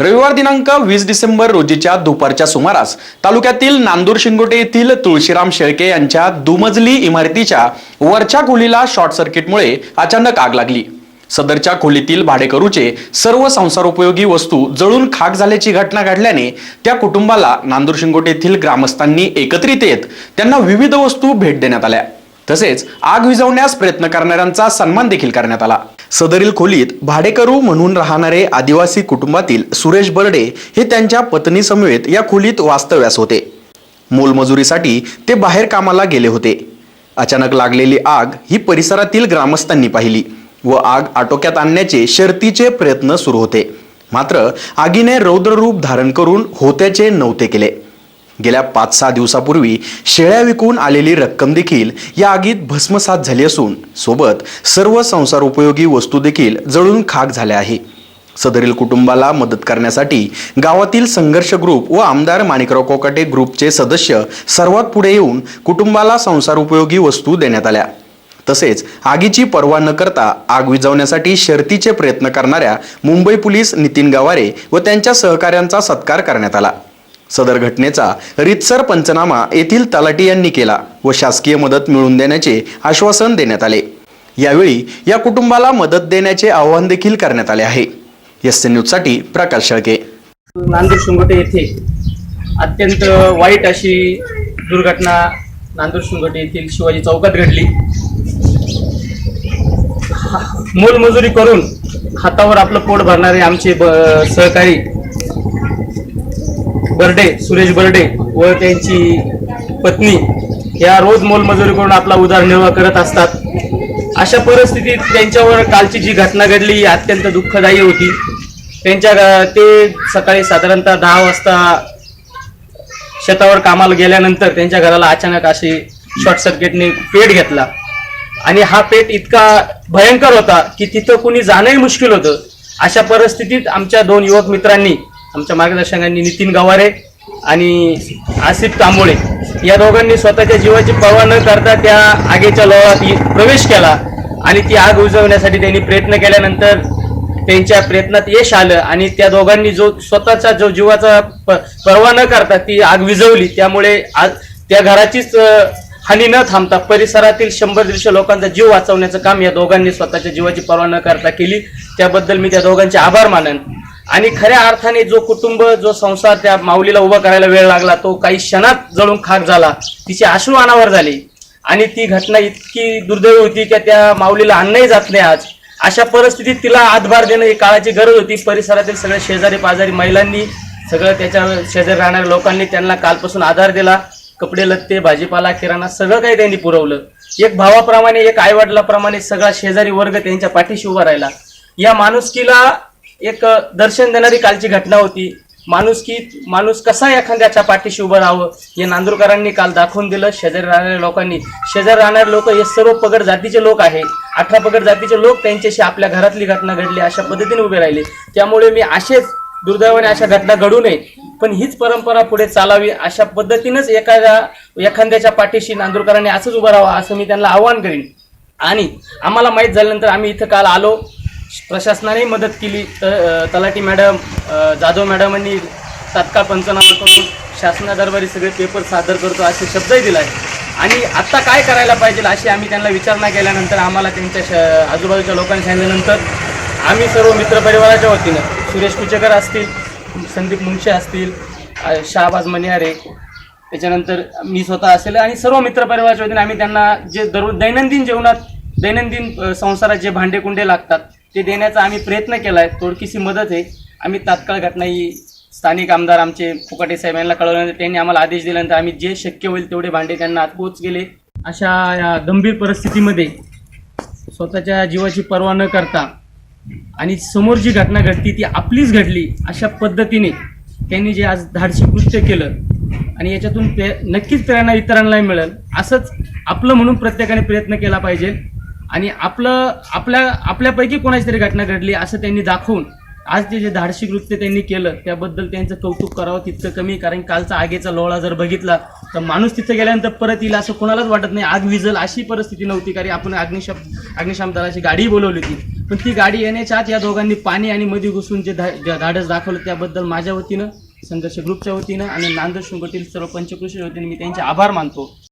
रविवार दिनांक वीस डिसेंबर रोजीच्या दुपारच्या सुमारास तालुक्यातील नांदूर शिंगोटे येथील तुळशीराम शेळके यांच्या दुमजली इमारतीच्या वरच्या खोलीला शॉर्ट सर्किटमुळे अचानक आग लागली. सदरच्या खोलीतील भाडेकरूचे सर्व संसारोपयोगी वस्तू जळून खाक झाल्याची घटना घडल्याने त्या कुटुंबाला नांदूर शिंगोटे येथील ग्रामस्थांनी एकत्रित येत त्यांना विविध वस्तू भेट देण्यात आल्या. तसेच आग विझवण्यास प्रयत्न करणाऱ्यांचा सन्मान देखील करण्यात आला. सदरील खोलीत भाडेकरू म्हणून राहणारे आदिवासी कुटुंबातील सुरेश बर्डे हे त्यांच्या पत्नीसमवेत या खोलीत वास्तव्यास होते. मोलमजुरीसाठी ते बाहेर कामाला गेले होते. अचानक लागलेली आग ही परिसरातील ग्रामस्थांनी पाहिली व आग आटोक्यात आणण्याचे शर्तीचे प्रयत्न सुरू होते. मात्र आगीने रौद्ररूप धारण करून होत्याचे नव्हते केले. गेल्या पाच सहा दिवसापूर्वी शेळ्या विकून आलेली रक्कम देखील या आगीत भस्मसात झाली असून सोबत सर्व संसारोपयोगी वस्तू देखील जळून खाक झाल्या आहे. सदरील कुटुंबाला मदत करण्यासाठी गावातील संघर्ष ग्रुप व आमदार माणिकराव कोकाटे ग्रुपचे सदस्य सर्वात पुढे येऊन कुटुंबाला संसारोपयोगी वस्तू देण्यात आल्या. तसेच आगीची पर्वा न करता आग विझवण्यासाठी शर्तीचे प्रयत्न करणाऱ्या मुंबई पोलीस नितीन गवारे व त्यांच्या सहकाऱ्यांचा सत्कार करण्यात आला. सदर घटनेचा रितसर पंचनामा येथील तलाटी यांनी केला व शासकीय मदत मिळवून देण्याचे आश्वासन देण्यात आले. यावेळी या कुटुंबाला मदत देण्याचे आवाहन देखील करण्यात आले आहे. एस न्यूजसाठी प्रकाश शेळके. नांदूर शिंगोटे येथे अत्यंत वाईट अशी दुर्घटना नांदूर शिंगोटे येथील शिवाजी चौकात घडली. मोलमजुरी करून हातावर आपलं पोट भरणारे आमचे सहकारी बर्डे सुरेश बर्डे व त्यांची पत्नी या रोज मोलमजुरी करून आपला उदारनिर्वाह करत असतात. अशा परिस्थितीत त्यांच्यावर कालची जी घटना घडली ही अत्यंत दुःखदायी होती. त्यांच्या ते सकाळी साधारणतः दहा वाजता शेतावर कामाला गेल्यानंतर त्यांच्या घराला अचानक अशी शॉर्ट सर्किटने पेट घेतला. आणि हा पेट इतका भयंकर होता की तिथं कुणी जाणंही मुश्किल होतं. अशा परिस्थितीत आमच्या दोन युवक मित्रांनी आमच्या मार्गदर्शकांनी नितीन गवारे आणि आसिफ तांबोळे या दोघांनी स्वतःच्या जीवाची पर्वा न करता त्या आगीच्या लोळात प्रवेश केला आणि ती आग विझवण्यासाठी त्यांनी प्रयत्न केल्यानंतर त्यांच्या प्रयत्नात यश आलं आणि त्या दोघांनी जो स्वतःचा जो जीवाचा प- पर्वा न करता ती आग विझवली. त्यामुळे आज त्या घराचीच हानी न थांबता परिसरातील शंभर दीडशे लोकांचा जीव वाचवण्याचं काम या दोघांनी स्वतःच्या जीवाची पर्वा न करता केली. त्याबद्दल मी त्या दोघांचे आभार मानन. आणि खऱ्या अर्थाने जो कुटुंब जो संसार त्या माऊलीला उभा करायला वेळ लागला तो काही क्षणात जळून खाक झाला. तिचे अश्रू अनावर झाले. आणि ती घटना इतकी दुर्दैवी होती की त्या माऊलीला अन्नही जात नाही आज. अशा परिस्थितीत तिला हातभार देणं ही काळाची गरज होती. परिसरातील सगळ्या शेजारी पाजारी महिलांनी सगळं त्याच्या शेजारी राहणाऱ्या लोकांनी त्यांना कालपासून आधार दिला. कपडे लत्ते भाजीपाला किराणा सगळं काही त्यांनी पुरवलं. एक भावाप्रमाणे एक आईवडिलाप्रमाणे सगळा शेजारी वर्ग त्यांच्या पाठीशी उभा राहिला. या माणुसकीला एक दर्शन देणारी कालची घटना होती. माणूस की माणूस कसा एखाद्याच्या पाठीशी उभं राहावं हे नांदूरकरांनी काल दाखवून दिलं. शेजारी राहणाऱ्या लोकांनी. शेजारी राहणारे लोक हे सर्व पगड जातीचे लोक आहे अठरा पगड जातीचे लोक त्यांच्याशी आपल्या घरातली घटना घडली अशा पद्धतीने उभे राहिले. त्यामुळे मी असेच दुर्दैवाने अशा घटना घडू नये पण हीच परंपरा पुढे चालावी अशा पद्धतीनंच एखाद्या एखाद्याच्या पाठीशी नांदूरकरांनी असंच उभं राहावं असं मी त्यांना आव्हान करीन. आणि आम्हाला माहीत झाल्यानंतर आम्ही इथं काल आलो. प्रशासनाने मदत केली. त तलाठी मॅडम जाधव मॅडमांनी तात्काळ पंचनामा करून शासनादरबारी सगळे पेपर सादर करतो असे शब्दही दिला आहे आणि आत्ता काय करायला पाहिजे अशी आम्ही त्यांना विचारणा केल्यानंतर आम्हाला त्यांच्या श आजूबाजूच्या लोकांनी सांगितल्यानंतर आम्ही सर्व मित्रपरिवाराच्या वतीनं सुरेश कुचेकर असतील संदीप मुंशे असतील शाहबाज शहाबाज मनियारे त्याच्यानंतर मी स्वतः असेल आणि सर्व मित्रपरिवाराच्या वतीने आम्ही त्यांना जे दररोज दैनंदिन जीवनात दैनंदिन संसारात जे भांडेकुंडे लागतात ते देण्याचा आम्ही प्रयत्न केला आहे थोडकीशी मदत आहे. आम्ही तात्काळ घटना ही स्थानिक आमदार आमचे फुकाटे साहेब यांना कळवल्यानंतर त्यांनी आम्हाला आदेश दिल्यानंतर आम्ही जे शक्य होईल तेवढे भांडे त्यांना आतपोच गेले. अशा या गंभीर परिस्थितीमध्ये स्वतःच्या जीवाची पर्वा न करता आणि समोर जी घटना घडती ती आपलीच घडली अशा पद्धतीने त्यांनी जे आज धाडशी कृत्य केलं आणि याच्यातून पे नक्कीच प्रेरणा इतरांनाही मिळेल. असंच आपलं म्हणून प्रत्येकाने प्रयत्न केला पाहिजे. आणि आपलं आपल्या आपल्यापैकी कोणाची तरी घटना घडली असं त्यांनी दाखवून आज ते जे धाडशी कृत्य त्यांनी केलं त्याबद्दल त्यांचं कौतुक करावं तितकं कमी कारण कालचा आगीचा लोळा जर बघितला तर माणूस तिथं गेल्यानंतर परत येईल असं कोणालाच वाटत नाही. आग विजल अशी परिस्थिती नव्हती कारण आपण अग्निशम अग्निशाम दलाची गाडी बोलवली होती. पण ती गाडी येण्याच्या आत या दोघांनी पाणी आणि मध्ये घुसून जे धा- धाडस दाखवलं त्याबद्दल माझ्या वतीनं संघर्ष ग्रुपच्या वतीनं आणि नांदेड शृंगटील सर्व पंचकृषी वतीनं मी त्यांचे आभार मानतो.